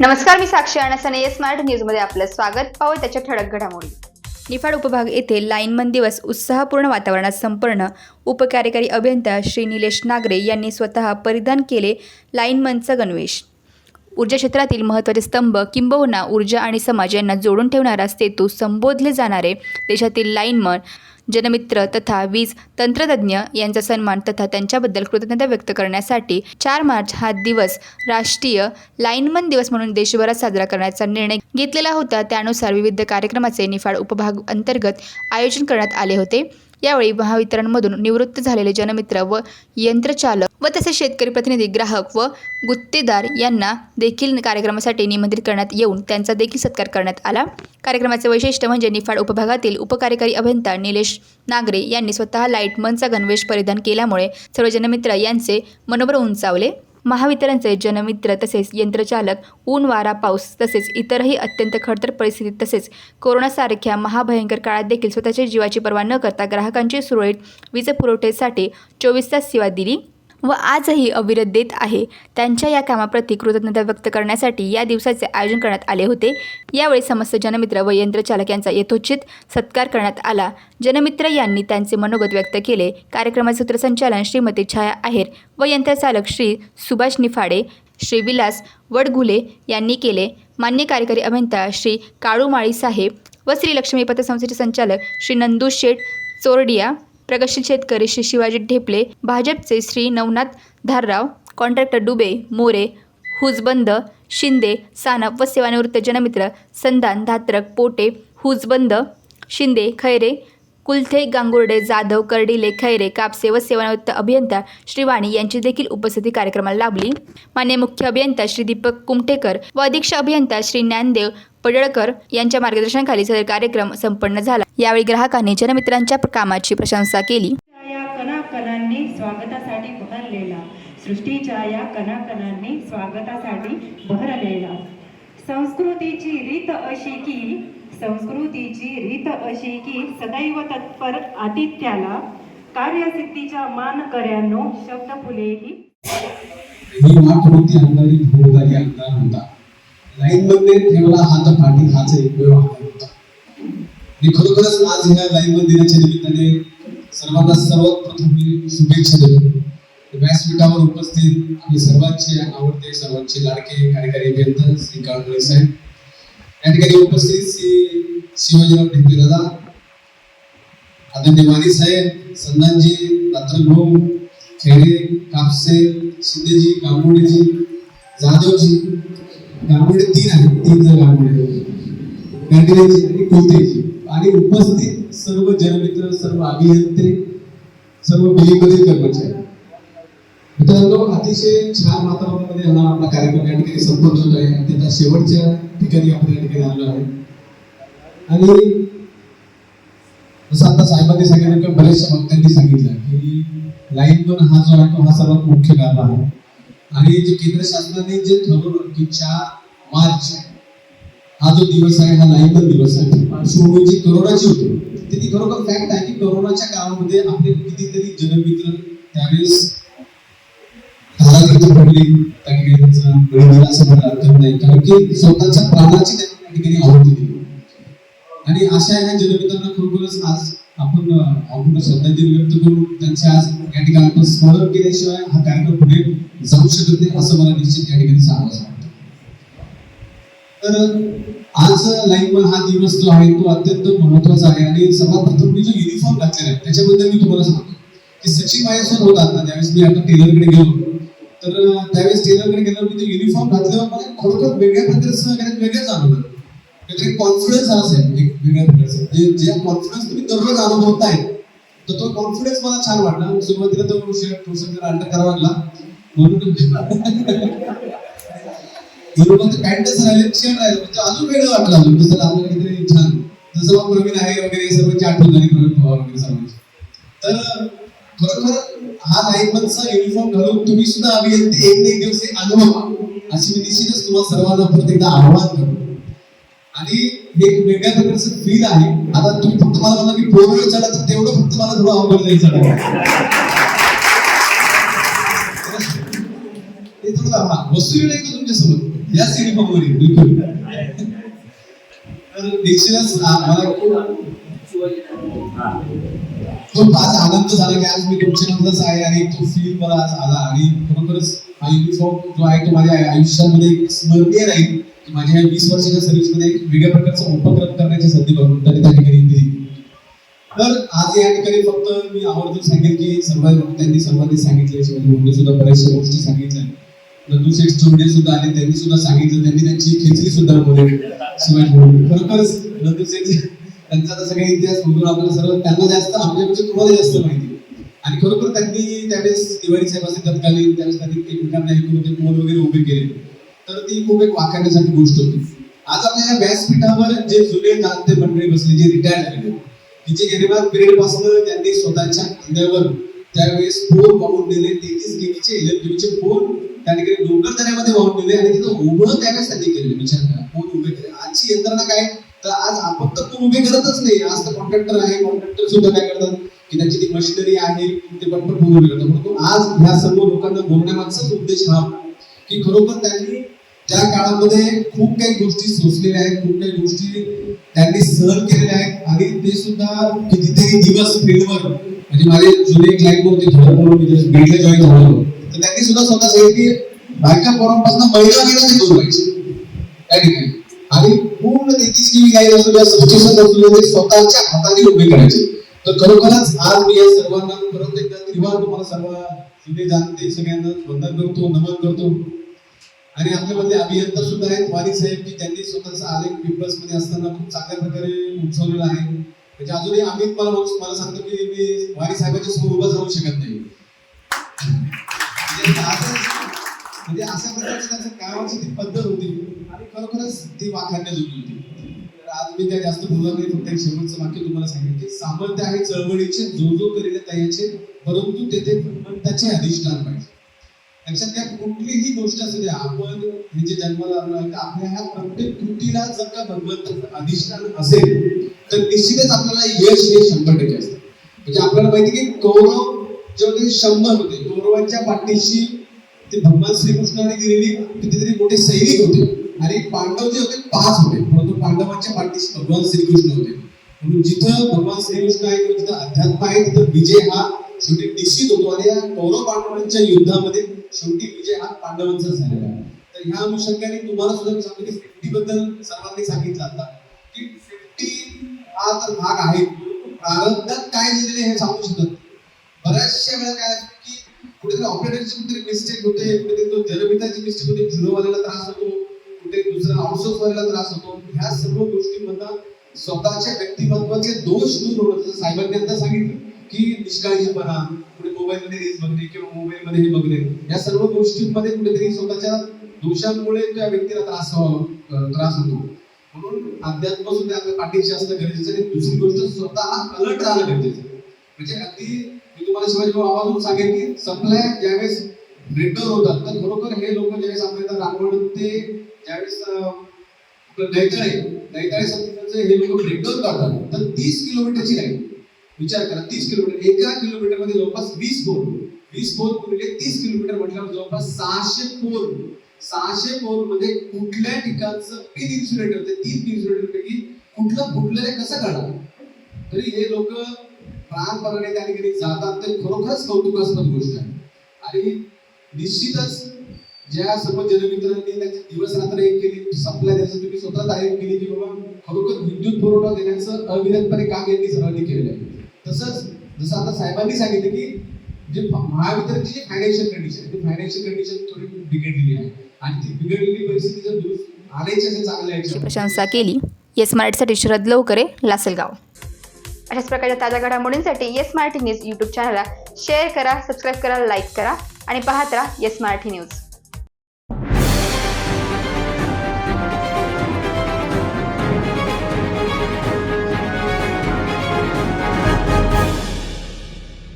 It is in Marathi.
नमस्कार मी साक्षी अणसने स्मार्ट न्यूजमध्ये आपलं स्वागत. पाहू त्याच्या ठळक घडामोडी. निफाड उपभाग येथे लाईनमन दिवस उत्साहपूर्ण वातावरणात संपन्न. उपकार्यकारी अभियंता श्री निलेश नागरे यांनी स्वतः परिधान केले लाईनमनचा गणवेश. ऊर्जा क्षेत्रातील महत्त्वाचे स्तंभ किंबहुना ऊर्जा आणि समाज यांना जोडून ठेवणारा सेतू संबोधले जाणारे देशातील लाईनमन जनमित्र तथा वीज तंत्रज्ञ यांचा सन्मान तथा त्यांच्याबद्दल कृतज्ञता व्यक्त करण्यासाठी चार मार्च हा दिवस राष्ट्रीय लाईनमन दिवस म्हणून देशभरात साजरा करण्याचा निर्णय घेतलेला होता. त्यानुसार विविध कार्यक्रमाचे निफाड उपभाग अंतर्गत आयोजन करण्यात आले होते. यावेळी महावितरणमधून निवृत्त झालेले जनमित्र व यंत्रचालक व तसेच शेतकरी प्रतिनिधी ग्राहक व गुत्तेदार यांना देखील कार्यक्रमासाठी निमंत्रित करण्यात येऊन त्यांचा देखील सत्कार करण्यात आला. कार्यक्रमाचे वैशिष्ट्य म्हणजे निफाड उपभागातील उपकार्यकारी अभियंता निलेश नागरे यांनी स्वतः लाइट मनचा गणवेश परिधान केल्यामुळे सर्व जनमित्र यांचे मनोबल उंचावले. महावितरणचे जनमित्र तसेच यंत्रचालक ऊन वारा पाऊस तसेच इतरही अत्यंत खडतर परिस्थितीत तसेच कोरोनासारख्या महाभयंकर काळात देखील स्वतःच्या जीवाची पर्वा न करता ग्राहकांची सुरळीत वीज पुरवठ्यासाठी चोवीस तास सेवा दिली. व आजही अविरत देत आहे. त्यांच्या या कामाप्रती कृतज्ञता व्यक्त करण्यासाठी या दिवसाचे आयोजन करण्यात आले होते. यावेळी समस्त जनमित्र व यंत्रचालक यांचा यथोचित सत्कार करण्यात आला. जनमित्र यांनी त्यांचे मनोगत व्यक्त केले. कार्यक्रमाचे सूत्रसंचालन श्रीमती छाया आहेर व यंत्रचालक श्री सुभाष निफाडे श्री विलास वडघुले यांनी केले. मान्य कार्यकारी अभियंता श्री काळूमाळी साहेब व श्री लक्ष्मी पतसंस्थेचे संचालक श्री नंदू शेठ चोरडिया प्रगतशील शेतकरी श्री शिवाजी ढेपले भाजपचे श्री नवनाथ धारराव कॉन्ट्रॅक्टर डुबे मोरे हुजबंद शिंदे सानप व सेवानिवृत्त जनमित्र संदान धात्रक पोटे हुजबंद शिंदे खैरे कुलथे गांगुर्डे जाधव कर्डिले खैरे कापसे व सेवानिवृत्त अभियंता श्रीवाणी यांची देखील उपस्थिती कार्यक्रमाला लाभली. मान्य मुख्य अभियंता श्री दीपक कुमटेकर व अधीक्ष अभियंता श्री ज्ञानदेव पडळकर यांच्या मार्गदर्शनाखाली सदर कार्यक्रम संपन्न झाला. यावेळी ग्राहकांनी जनमित्रांच्या कामाची प्रशंसा केली. या कणाकणांनी स्वागतासाठी बहरलेला सृष्टीच्या या कणाकणांनी स्वागतासाठी बहरलेला. संस्कृतीची रीत अशी की संस्कृतीची रीत अशी की सदैव तत्पर आतिथ्याला कार्यसिद्धीच्या मानकऱ्यांनो शब्द फुलेही ही होती अंधारी भोवदारी अंधार होता लाईन मध्ये ठेवला हात पाठी हाच एक वेळ आणि खरोखरच आज ह्या लाईव्हमध्ये दिनाच्या निमित्ताने सर्वांना सर्वात प्रथम मी शुभेच्छा देतो. व्यासपीठावर उपस्थित आपले सर्वांचे आवडते सर्वांचे लाडके कार्यकारी अभियंता श्री काळगळे साहेब. या ठिकाणी उपस्थित श्री शिवाजीराव ढेपे दादा आदरणीय वाणी साहेब संदानजी रात्रभाऊ खेडे कापसे शिंदेजी गांगुडेजी जाधवजी गांगुडे तीन आहेत तीन जण गांगुडे. गांगुडेजी आणि कुलतेजी आणि उपस्थित सर्व जनमित्र सर्व अभियंते सर्व बिलिंगमधील कर्मचारी. मित्रांनो अतिशय छान वातावरणामध्ये हा आपला कार्यक्रम. या ठिकाणी संपन्न होत आहे. आणि त्याच्या शेवटच्या ठिकाणी आपण या ठिकाणी आलो आहे. आणि जसं आता साहेबांनी सांगितलं किंवा बरेचशा वक्त्यांनी सांगितलं की लाईन पण हा जो आहे तो हा सर्वात मुख्य कारण आहे. आणि जे केंद्र शासनाने जे ठरवलं की चार मार्च हा जो दिवस आहे हा लाईन दिवस आहे. पार्श्वभूमी जी करोनाची होती. ती ती खरोखर फॅक्ट आहे की करोनाच्या काळामध्ये आपले कितीतरी जनमित्र त्यावेळेस पडली. त्या ठिकाणी असं मला अर्थ नाही. कारण की स्वतःच्या प्राणाची त्या ठिकाणी आहुती दिली. आणि अशा ह्या जनमित्रांना खरोखरच आज आपण अं, आपण श्रद्धांजली व्यक्त करून त्यांचे आज या ठिकाणी आपण स्मरण केल्याशिवाय हा कार्यक्रम पुढे जाऊ शकत नाही असं मला निश्चित या ठिकाणी सांगायचं तर आज लाईन हा दिवस जो आहे तो अत्यंत महत्त्वाचा आहे आणि सर्वात प्रथम मी जो युनिफॉर्म घातलेला आहे त्याच्याबद्दल मी तुम्हाला सांगतो की सचिन माझ्यासोबत होता आता त्यावेळेस मी आता टेलरकडे गेलो. तर त्यावेळेस टेलरकडे गेलो मी तो युनिफॉर्म घातल्यावर मला खरोखर वेगळ्या प्रकारचं काहीतरी वेगळं जाणवलं. एक कॉन्फिडन्स हा असेल एक वेगळ्या प्रकारचं. जे जे कॉन्फिडन्स तुम्ही दररोज अनुभवताय तर तो कॉन्फिडन्स मला छान वाटला. सुरुवातीला तो शर्ट थोडंसं जरा अंडर करावा लागला. म्हणून म्हणून पॅन्टच राहिले शर्ट राहिलं. म्हणजे अजून वेगळं वाटलं अजून की काहीतरी छान. जसं मग प्रवीण आहे वगैरे सर्वांची आठवण झाली प्रवीण पवार वगैरे सर्वांची. तर खरोखर हा युनिफॉर्म घालून तुम्ही सुद्धा अभियंते एक ना एक दिवस अनुभवा. अशी मी निश्चितच तुम्हाला सर्वांना परत एकदा आव्हान आणि हे एक वेगळ्या प्रकारचं फील आहे. आता तुम्ही फक्त मला की चढा तर तेवढं फक्त मला थोडं अवघड ते थोडं हा वस्तू नाही तुमच्यासोबत? या बिलकुल तर निश्चितच मला खूप आज आनंद झाला की आज मी तुमच्यामधलाच आहे आणि तो फील मला आज आला आणि खरोखरच हा युनिफॉर्म जो आहे तो माझ्या आयुष्यामध्ये एक स्मरणीय राहील. माझ्या वीस वर्षाच्या सर्व्हिसमध्ये एक वेगळ्या प्रकारचा उपक्रम करण्याची संधी भगवंतांनी त्या ठिकाणी दिली. तर आज या ठिकाणी फक्त मी आवर्जून सांगेन की सर्व त्यांनी सर्वांनी सांगितले भोंडे सुद्धा बऱ्याचशा गोष्टी सांगितल्या. नंदू शेठ चोंडे सुद्धा आले त्यांनी सुद्धा सांगितलं त्यांनी त्यांची खेचरी सुद्धा बोलले शिवाजी खरोखरच नंदू त्यांचा आता सगळा इतिहास बघून आपल्याला सर्व त्यांना जास्त आपल्यापेक्षा तुम्हाला जास्त माहिती. आणि खरोखर त्यांनी त्यावेळेस तिवारी साहेबांचे तत्कालीन त्यावेळेस त्यांनी एकमेकांना हे करून ते पोल वगैरे उभे केले. तर ती खूप एक वाखाणण्यासाठी गोष्ट होती. आज आपल्या व्यासपीठावर जे जुने जाणते मंडळी बसले जे रिटायर झाले की जे गेलेवार पिरियडपासून त्यांनी स्वतःच्या खांद्यावर त्यावेळेस पोल वाहून दिले तेहतीस केवीचे इलेक्ट्रिकचे पोल त्या ठिकाणी डोंगर दऱ्यामध्ये वाहून दिले आणि तिथं उभं त्याच्यासाठी त्यांनी केले विचार करा कोण उभे केले? आजची यंत्रणा काय? तर आज आपण तर कोण उभे करतच नाही आज तर कॉन्ट्रॅक्टर आहे कॉन्ट्रॅक्टर सुद्धा काय करतात? की त्यांची ती मशिनरी आहे ते पटपट उभे करतात. परंतु आज ह्या सर्व लोकांना बोलण्यामागचाच उद्देश हा की खरोखर त्यांनी त्या काळामध्ये खूप काही गोष्टी सोसलेल्या आहेत खूप काही गोष्टी त्यांनी सहन केलेल्या आहेत आणि ते सुद्धा कितीतरी दिवस फील्डवर म्हणजे माझे जुने क्लायंट होते थोडं मी बीडला जॉईन झालो त्यांनी सुद्धा स्वतः सांगितलं की बायका पोरांपासून महिला महिला दूर व्हायचे त्या ठिकाणी. आणि पूर्ण तेहतीस किवी गाई असू द्या ते स्वतःच्या हाताने उभे करायचे. तर खरोखरच आज मी या सर्वांना परत एकदा त्रिवार तुम्हाला सर्व जुने जाणते. सगळ्यांना वंदन करतो नमन करतो. आणि आपल्यामध्ये अभियंता सुद्धा आहेत. वारी साहेब की त्यांनी स्वतःचा आलेख पेपर्समध्ये असताना खूप चांगल्या प्रकारे उंचवलेला आहे. म्हणजे अजूनही अमित मला मला सांगतो की मी वारी साहेबांच्या समोर उभं राहू शकत नाही. म्हणजे असं- म्हणजे अशा प्रकारची त्यांच्या कामाची ती पद्धत होती. आणि खरोखरच ती वाखाणण्याजोगी होती. तर आज मी त्या जास्त बोलत नाही फक्त एक शेवटचं वाक्य तुम्हाला सांगेन की सामर्थ्य आहे चळवळीचे जो जो करील त्याचे परंतु तेथे त्याचे अधिष्ठान पाहिजे. लक्षात घ्या कुठलीही गोष्ट असू द्या आपण हे जे जन्माला आलो आहे तर आपल्या ह्या प्रत्येक कृतीला जर का भगवंत अधिष्ठान असेल तर निश्चितच आपल्याला यश हे शंभर टक्के असतं. म्हणजे आपल्याला माहिती की कौरव जेव्हा शंभर होते. कौरवांच्या पाठीशी ते भगवान श्रीकृष्णाने दिलेली कितीतरी मोठे सैनिक होते. आणि पांडव जे होते पाच होते. परंतु पांडवांच्या पाठीशी भगवान श्रीकृष्ण होते. म्हणून जिथं भगवान श्रीकृष्ण आहे किंवा जिथं अध्यात्म आहे तिथं विजय हा शेवटी निश्चित होतो. आणि या कौरव पांडवांच्या युद्धामध्ये शेवटी विजय हा पांडवांचा झालेला आहे. तर ह्या अनुषंगाने तुम्हाला सुद्धा मी सांगतो की सेफ्टी बद्दल सर्वांनी सांगितलं आता. की फिफ्टी हा तर भाग आहे. प्रारब्धात काय दिलेले हे सांगू शकत बऱ्याचशा वेळा काय असतं की कुठेतरी ऑपरेटरची कुठेतरी मिस्टेक होते कुठेतरी तो जनमिताची मिस्टेक होते झिरोवाल्याला त्रास होतो कुठे दुसरा आउटसोर्स व्हायला त्रास होतो. ह्या सर्व गोष्टींमधनं स्वतःच्या व्यक्तिमत्वाचे दोष दूर होणं जसं साहेबांनी आता सांगितलं की निष्काळजीपणा कुठे मोबाईल मध्ये रील्स बघणे किंवा मोबाईल मध्ये हे बघणे या सर्व गोष्टींमध्ये कुठेतरी स्वतःच्या दोषांमुळे त्या व्यक्तीला त्रास त्रास होतो. म्हणून अध्यात्म सुद्धा आपल्या पाठीशी असणं गरजेचं आणि दुसरी गोष्ट स्वतः अलर्ट राहणं गरजेचं म्हणजे अगदी मी तुम्हाला शिवाजी आवाजून सांगेन की सप्लाय ज्यावेळेस ब्रेकडाऊन होतात तर खरोखर हे लोक ज्यावेळेस आपल्याला रांगवण ते ज्यावेळेस दैताळे दैताळे संस्थांचे हे लोक ब्रेकडाऊन काढतात तर तीस किलोमीटरची लाईन विचार करा तीस किलोमीटर एका किलोमीटरमध्ये जवळपास वीस बोर वीस बोर गुणिले म्हणजे तीस किलोमीटर म्हटल्यावर जवळपास सहाशे बोर सहाशे बोरमध्ये कुठल्या ठिकाणचं तीन इन्सुलेटर ते तीन इन्सुलेटर पैकी कुठलं फुटलेलं आहे कसं काढा तरी हे लोक प्राणपणाने त्या ठिकाणी जातात ते खरोखरच कौतुकास्पद गोष्ट आहे. आणि निश्चितच ज्या सर्व जनमित्रांनी त्यांची दिवस रात्र एक केली सप्लाय त्याचं तुम्ही स्वतः तयार केली की बाबा खरोखर विद्युत पुरवठा देण्याचं अविरतपणे काम यांनी सर्वांनी केलेलं आहे. तसंच जसं आता साहेबांनी सांगितलं की जे महावितरणची जी फायनान्शियल कंडिशन आहे ती फायनान्शियल कंडिशन थोडी बिघडलेली आहे. आणि ती बिघडलेली परिस्थिती जर दुरुस्त आणायची असेल चांगल्या ची प्रशंसा केली. येस मराठीसाठी शरद लवकरे लासलगाव. अशाच प्रकारच्या ताज्या घडामोडींसाठी येस मराठी न्यूज यूट्यूब चॅनलला शेअर करा सबस्क्राईब करा लाईक करा आणि पाहत राहा येस मराठी न्यूज